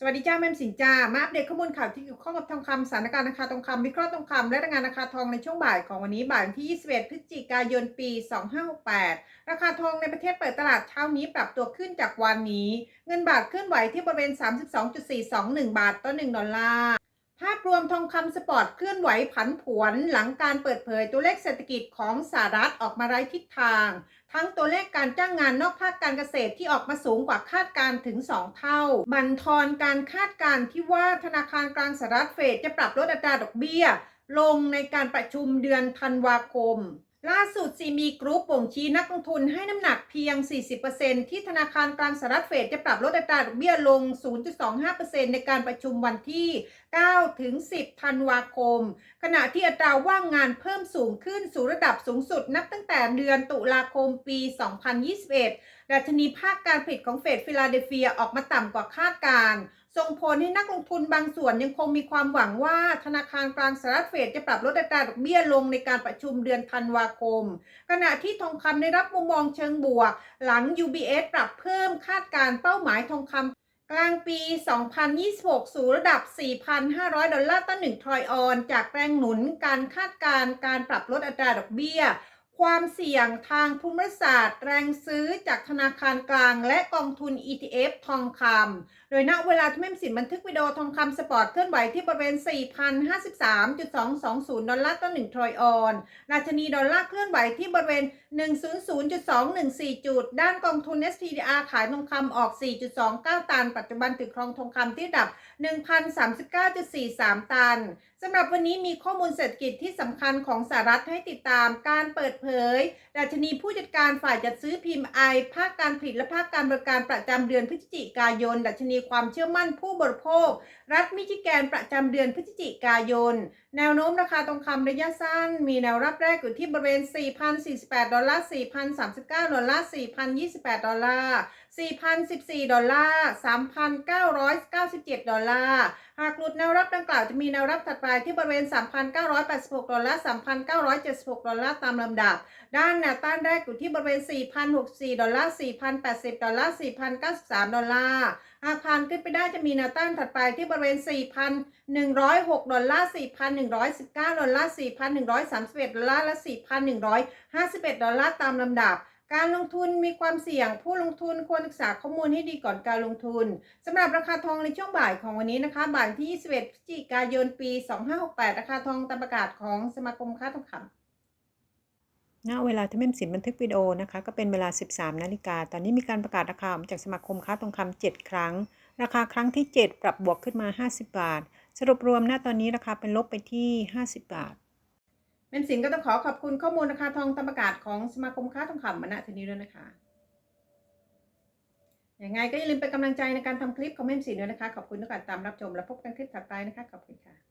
สวัสดีจ้าแม่สินจ้ามาอัปเดตข้อมูลข่าวที่เกี่ยวข้องกับทองคำสถานการณ์ราคาทองคำวิเคราะห์ทองคำและรายงานราคาทองในช่วงบ่ายของวันนี้บ่ายที่ 21 พฤศจิกายน ปี 2568 ราคาทองในประเทศเปิดตลาดเช้านี้ปรับตัวขึ้นจากวันนี้ เงินบาทเคลื่อนไหวที่บริเวณ 32.421 บาทต่อ 1 ดอลลาร์ ภาพรวมทองคำสปอร์ตเคลื่อนไหวผันผวนหลังการเปิดเผยตัวเลขเศรษฐกิจของสหรัฐออกมาไร้ทิศทาง ทั้งตัวเลขการจ้างงานนอกภาคการเกษตรที่ออกมาสูงกว่าคาดการถึง 2 เท่า บันทอนการคาดการที่ว่าธนาคารกลางสหรัฐเฟดจะปรับลดอัตราดอกเบี้ย ลงในการประชุมเดือนธันวาคม ล่าสุดซีมีกรุ๊ปบ่งชี้นักลงทุนให้น้ำหนักเพียง 40%ที่ธนาคารกลางสหรัฐเฟดจะปรับลดอัตราดอกเบี้ยลง 0.25%ในการประชุมวันที่ 9 ถึง 10 ธันวาคม ขณะที่อัตราว่างงานเพิ่มสูงขึ้นสู่ระดับสูงสุดนับตั้งแต่เดือนตุลาคมปี 2021 ดัชนีภาคการผลิตของเฟดฟิลาเดลเฟียออกมาต่ำกว่าคาดการณ์ส่งผลให้นักลงทุนบางส่วนยังคงมีความหวังว่าธนาคารกลางสหรัฐเฟดจะปรับลดอัตราดอกเบี้ยลงในการประชุมเดือนธันวาคม ขณะที่ทองคำได้รับมุมมองเชิงบวก หลัง UBS ปรับเพิ่มคาดการเป้าหมายทองคำกลางปี 2026 สู่ระดับ 4,500 ดอลลาร์ต่อ1ทรอยออน จากแรงหนุนการคาดการณ์การปรับลดอัตราดอกเบี้ย ความเสี่ยงทางภูมิศาสตร์ แรงซื้อจากธนาคารกลาง และกองทุน ETF ทองคำ โดยณเวลาที่แม่มสินบันทึกวิดีโอทองคำสปอร์ตเคลื่อนไหวที่บริเวณ 4,053.220 ดอลลาร์ต่อ1ทรอยออน ราชนีดอลลาร์เคลื่อนไหวที่บริเวณ 100.214 จุด ด้านกองทุน SPDR ขายทองคำออก 4.29 ตัน ปัจจุบันถือครองทองคำที่ดับ 1,039.43 ตัน สำหรับวันนี้มีข้อมูลเศรษฐกิจที่สำคัญของสหรัฐให้ติดตามการเปิดเผยดัชนีผู้จัดการฝ่ายจัดซื้อพิมพ์ไอภาคการผลิตและภาคการบริการประจำเดือนพฤศจิกายน ดัชนีความเชื่อมั่นผู้บริโภค รัฐมิชิแกนประจำเดือนพฤศจิกายนแนวโน้มราคาทองคำระยะสั้น มีแนวรับแรกอยู่ที่บริเวณ 4,048 ดอลลาร์ 4,039 ดอลลาร์ 4,028 ดอลลาร์ 4,014 ดอลลาร์ 3,997 ดอลลาร์ หากหลุดแนวรับดังกล่าวจะมีแนวรับถัดไปที่บริเวณ 3,986 ดอลลาร์ 3,976 ดอลลาร์ตามลำดับ ด้านแนวต้านแรกอยู่ที่บริเวณ 4,064 ดอลลาร์ 4,080 ดอลลาร์ 4,093 ดอลลาร์ หากผ่านขึ้นไปได้จะมีแนวต้านถัดไปที่บริเวณ 4,106 ดอลลาร์ 4,119 ดอลลาร์ 4,131 ดอลลาร์ และ 4,151 ดอลลาร์ตามลำดับการลงทุนมีความเสี่ยง ผู้ลงทุนควรศึกษาข้อมูลให้ดีก่อนการลงทุนสำหรับราคาทองในช่วงบ่ายของวันนี้นะคะ บ่ายที่ 21พฤศจิกายน ปี 2568 ราคาทองตามประกาศของสมาคมค้าทองคำ ณเวลาที่แม่มสินบันทึกวิดีโอนะคะ ก็เป็นเวลา 13 นาฬิกา ตอนนี้มีการประกาศราคาออกจากสมาคมค้าทองคำ7ครั้ง ราคาครั้งที่ 7 ปรับบวกขึ้นมา 50 บาท สรุปรวมณตอนนี้ราคาเป็นลบไปที่ 50 บาทแม่มสินก็ต้องขอขอบคุณข้อมูลราคาทองตามประกาศของสมาคมค้าทองคำมาณที่นี้ด้วยนะคะยังไงก็อย่าลืมเป็นกำลังใจในการทำคลิปของแม่มสินด้วยนะคะ ขอบคุณทุกการตามรับชมและพบกันคลิปถัดไปนะคะ ขอบคุณค่ะ